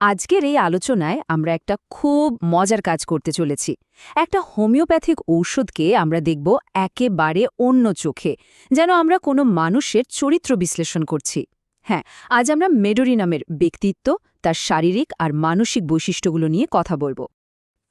আজকের এই আলোচনায় আমরা একটা খুব মজার কাজ করতে চলেছি। একটা হোমিওপ্যাথিক ঔষধকে আমরা দেখব একেবারে অন্য চোখে, যেন আমরা কোনো মানুষের চরিত্র বিশ্লেষণ করছি। হ্যাঁ আজ আমরা মেডোরি নামের ব্যক্তিত্ব, তার শারীরিক আর মানসিক বৈশিষ্ট্যগুলো নিয়ে কথা বলব।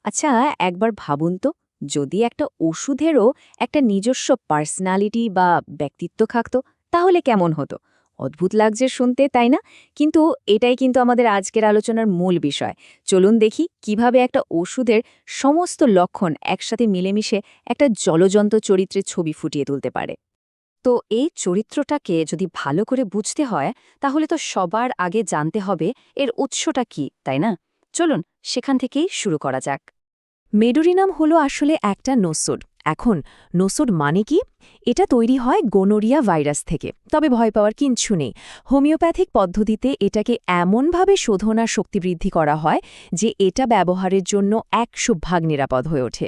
আচ্ছা একবার ভাবুন তো, যদি একটা ওষুধেরও একটা নিজস্ব পার্সোনালিটি বা ব্যক্তিত্ব থাকত, তাহলে কেমন হতো? অদ্ভুত লাগছে শুনতে, তাই না? কিন্তু এটাই কিন্তু আমাদের আজকের আলোচনার মূল বিষয়। চলুন দেখি কীভাবে একটা ওষুধের সমস্ত লক্ষণ একসাথে মিলেমিশে একটা জলজন্ত চরিত্রের ছবি ফুটিয়ে তুলতে পারে। তো এই চরিত্রটাকে যদি ভালো করে বুঝতে হয়, তাহলে তো সবার আগে জানতে হবে এর উৎসটা কি, তাই না? চলুন সেখান থেকেই শুরু করা যাক। মেডোরিনাম হলো আসলে একটা নোসোড এখন নোসোড মানে কি? এটা তৈরি হয় গোনোরিয়া ভাইরাস থেকে। তবে ভয় পাওয়ার কিচ্ছু নেই। হোমিওপ্যাথিক পদ্ধতিতে এটাকে এমনভাবে শোধনার শক্তি বৃদ্ধি করা হয় যে এটা ব্যবহারের জন্য একশো ভাগ নিরাপদ হয়ে ওঠে।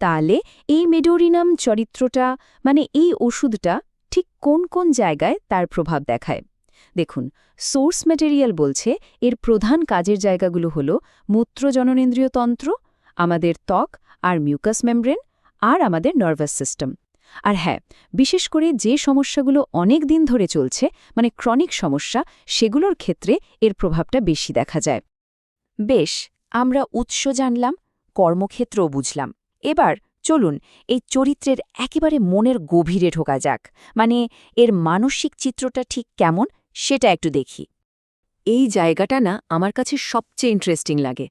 তাহলে এই মেডোরিনাম চরিত্রটা মানে এই ওষুধটা ঠিক কোন কোন জায়গায় তার প্রভাব দেখায়? দেখুন, সোর্স ম্যাটেরিয়াল বলছে এর প্রধান কাজের জায়গাগুলো হল মূত্রজননেন্দ্রিয় তন্ত্র, আমাদের ত্বক আর মিউকাস মেমব্রেন আর আমাদের নার্ভাস সিস্টেম আর হ্যাঁ বিশেষ করে যে সমস্যাগুলো অনেক দিন ধরে চলছে মানে ক্রনিক সমস্যা, সেগুলোর ক্ষেত্রে এর প্রভাবটা বেশি দেখা যায়। বেশ, আমরা উৎস জানলাম, কর্মক্ষেত্রও বুঝলাম। এবার চলুন, এই চরিত্রের একেবারে মনের গভীরে ঢোকা যাক। মানে এর মানসিক চিত্রটা ঠিক কেমন, সেটা একটু দেখি। এই জায়গাটা না আমার কাছে সবচেয়ে ইন্টারেস্টিং লাগে।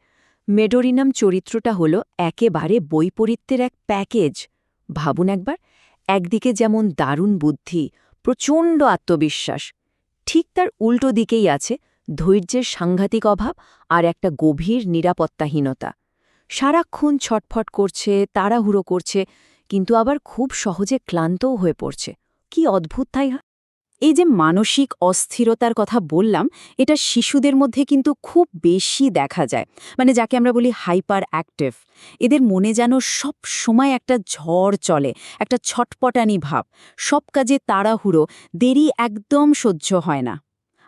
মেডোরিনাম চরিত্রটা হলো একেবারে বৈপরীত্যের এক প্যাকেজ। ভাবুন একবার, একদিকে যেমন দারুণ বুদ্ধি, প্রচণ্ড আত্মবিশ্বাস, ঠিক তার উল্টো দিকেই আছে ধৈর্যের সাংঘাতিক অভাব আর একটা গভীর নিরাপত্তাহীনতা। সারাক্ষণ ছটফট করছে, তাড়াহুড়ো করছে, কিন্তু আবার খুব সহজে ক্লান্তও হয়ে পড়ছে। কি অদ্ভুত তাই? এই যে মানসিক অস্থিরতার কথা বললাম, এটা শিশুদের মধ্যে কিন্তু খুব বেশি দেখা যায়। মানে যাকে আমরা বলি হাইপার অ্যাক্টিভ এদের মনে যেন সব সময় একটা ঝড় চলে, একটা ছটপটানি ভাব। সব কাজে তাড়াহুড়ো, দেরি একদম সহ্য হয় না।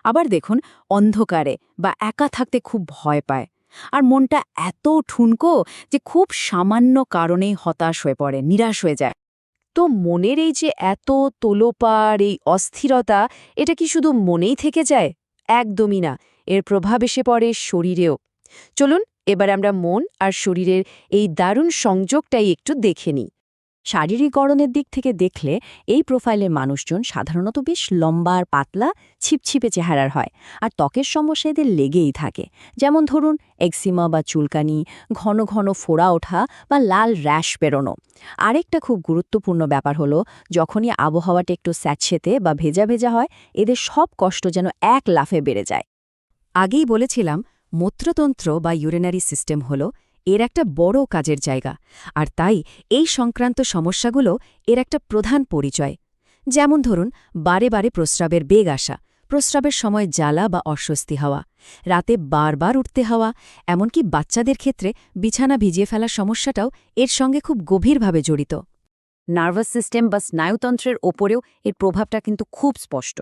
আবার দেখুন, অন্ধকারে বা একা থাকতে খুব ভয় পায়। আর মনটা এত ঠুনকো যে খুব সামান্য কারণেই হতাশ হয়ে পড়ে, নিরাশ হয়ে যায়। তো মনের এই যে এত তোলোপার এই অস্থিরতা, এটা কি শুধু মনেই থেকে যায়? একদমই না। এর প্রভাব এসে পড়ে শরীরেও। চলুন, এবার আমরা মন আর শরীরের এই দারুণ সংযোগটাই একটু দেখে নিই। শারীরিক গড়নের দিক থেকে দেখলে এই প্রোফাইলের মানুষজন সাধারণত বেশ লম্বা আর পাতলা, ছিপছিপে চেহারার হয়। আর ত্বকের সমস্যা এদের লেগেই থাকে। যেমন ধরুন এক্সিমা বা চুলকানি, ঘন ঘন ফোড়া ওঠা বা লাল র্যাশ বেরোনো। আরেকটা খুব গুরুত্বপূর্ণ ব্যাপার হলো, যখনই আবহাওয়াটা একটু স্যাঁতসেতে বা ভেজা ভেজা হয়, এদের সব কষ্ট যেন এক লাফে বেড়ে যায়। আগেই বলেছিলাম, মূত্রতন্ত্র বা ইউরিনারি সিস্টেম হল এর একটা বড় কাজের জায়গা। আর তাই এই সংক্রান্ত সমস্যাগুলো এর একটা প্রধান পরিচয়। যেমন ধরুন, বারে বারে প্রস্রাবের বেগ আসা, প্রস্রাবের সময় জ্বালা বা অস্বস্তি হওয়া, রাতে বারবার উঠতে হওয়া, এমনকি বাচ্চাদের ক্ষেত্রে বিছানা ভিজিয়ে ফেলার সমস্যাটাও এর সঙ্গে খুব গভীরভাবে জড়িত। নার্ভাস সিস্টেম বা স্নায়ুতন্ত্রের ওপরেও এর প্রভাবটা কিন্তু খুব স্পষ্ট।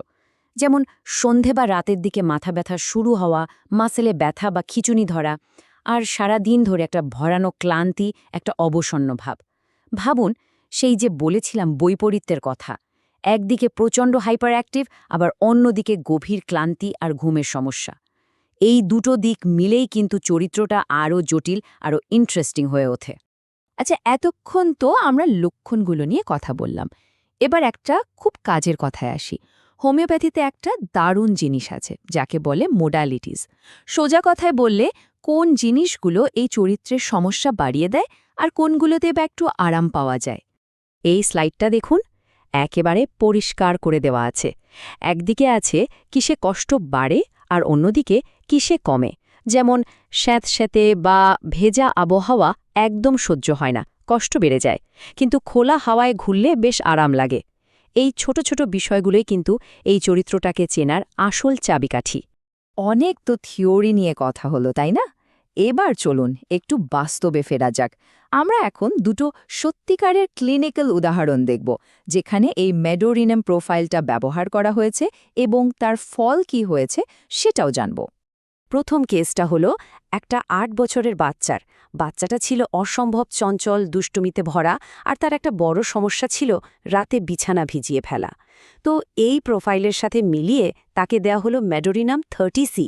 যেমন, সন্ধে বা রাতের দিকে মাথা ব্যথা শুরু হওয়া, মাসেলে ব্যথা বা খিচুনি ধরা আর সারা দিন ধরে একটা ভরানো ক্লান্তি, একটা অবসন্ন ভাব। ভাবুন, সেই যে বলেছিলাম বৈপরীত্যের কথা, একদিকে প্রচণ্ড হাইপার অ্যাক্টিভ আবার অন্যদিকে গভীর ক্লান্তি আর ঘুমের সমস্যা। এই দুটো দিক মিলেই কিন্তু চরিত্রটা আরও জটিল, আরও ইন্টারেস্টিং হয়ে ওঠে। আচ্ছা এতক্ষণ তো আমরা লক্ষণগুলো নিয়ে কথা বললাম। এবার একটা খুব কাজের কথায় আসি। হোমিওপ্যাথিতে একটা দারুণ জিনিস আছে, যাকে বলে মোডালিটিস। সোজা কথায় বললে কোন জিনিসগুলো এই চরিত্রের সমস্যা বাড়িয়ে দেয় আর কোনগুলোতে বা একটু আরাম পাওয়া যায়? এই স্লাইডটা দেখুন। একেবারে পরিষ্কার করে দেওয়া আছে। একদিকে আছে, কিসে কষ্ট বাড়ে আর অন্যদিকে কিসে কমে। যেমন স্যাঁতস্যাঁতে বা ভেজা আবহাওয়া একদম সহ্য হয় না, কষ্ট বেড়ে যায়। কিন্তু খোলা হাওয়ায় ঘুরলে বেশ আরাম লাগে। এই ছোট ছোট বিষয়গুলোই কিন্তু এই চরিত্রটাকে চেনার আসল চাবিকাঠি। অনেক তো থিওরি নিয়ে কথা হলো, তাই না? এবার চলুন একটু বাস্তবে ফেরা যাক। আমরা এখন দুটো সত্যিকারের ক্লিনিক্যাল উদাহরণ দেখব, যেখানে এই মেডোরিনাম প্রোফাইলটা ব্যবহার করা হয়েছে এবং তার ফল কি হয়েছে সেটাও জানব। প্রথম কেসটা হলো একটা আট বছরের বাচ্চার। বাচ্চাটা ছিল অসম্ভব চঞ্চল, দুষ্টুমিতে ভরা আর তার একটা বড় সমস্যা ছিল রাতে বিছানা ভিজিয়ে ফেলা। তো এই প্রোফাইলের সাথে মিলিয়ে তাকে দেয়া হলো ম্যাডোরিনাম থার্টি সি।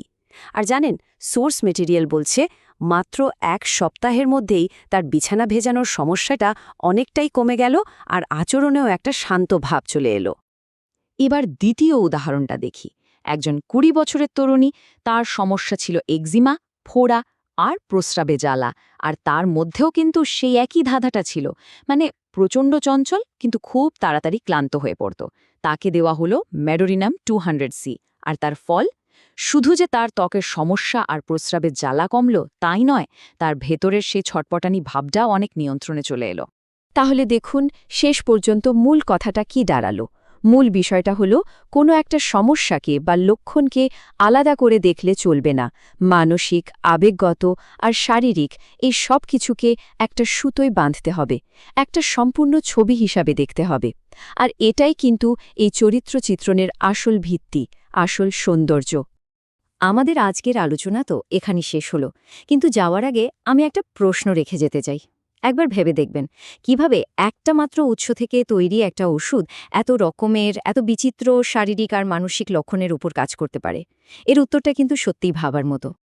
আর জানেন, সোর্স মেটেরিয়াল বলছে, মাত্র এক সপ্তাহের মধ্যেই তার বিছানা ভেজানোর সমস্যাটা অনেকটাই কমে গেল আর আচরণেও একটা শান্ত ভাব চলে এলো। এবার দ্বিতীয় উদাহরণটা দেখি। একজন কুড়ি বছরের তরুণী, তার সমস্যা ছিল এক্সিমা ফোড়া আর প্রস্রাবে জ্বালা, আর তার মধ্যেও কিন্তু সেই একই ধাঁধাটা ছিল। মানে প্রচণ্ড চঞ্চল, কিন্তু খুব তাড়াতাড়ি ক্লান্ত হয়ে পড়ত। তাকে দেওয়া হলো ম্যাডোরিনাম টু সি, আর তার ফল শুধু যে তার ত্বকের সমস্যা আর প্রস্রাবের জ্বালা কমল তাই নয়, তার ভেতরের সেই ছটপটানি ভাবটাও অনেক নিয়ন্ত্রণে চলে এলো। তাহলে দেখুন, শেষ পর্যন্ত মূল কথাটা কি দাঁড়াল? মূল বিষয়টা হলো, কোনো একটা সমস্যাকে বা লক্ষণকে আলাদা করে দেখলে চলবে না। মানসিক, আবেগগত আর শারীরিক এই সব কিছুকে একটা সুতোয় বাঁধতে হবে, একটা সম্পূর্ণ ছবি হিসাবে দেখতে হবে। আর এটাই কিন্তু এই চরিত্র চিত্রণের আসল ভিত্তি। আসল সৌন্দর্য। আমাদের আজকের আলোচনা তো এখানে শেষ হলো, কিন্তু যাওয়ার আগে আমি একটা প্রশ্ন রেখে যেতে চাই। একবার ভেবে দেখবেন, কীভাবে একটা মাত্র উৎস থেকে তৈরি একটা ওষুধ এত রকমের, এত বিচিত্র শারীরিক আর মানসিক লক্ষণের উপর কাজ করতে পারে? এর উত্তরটা কিন্তু সত্যিই ভাবার মতো।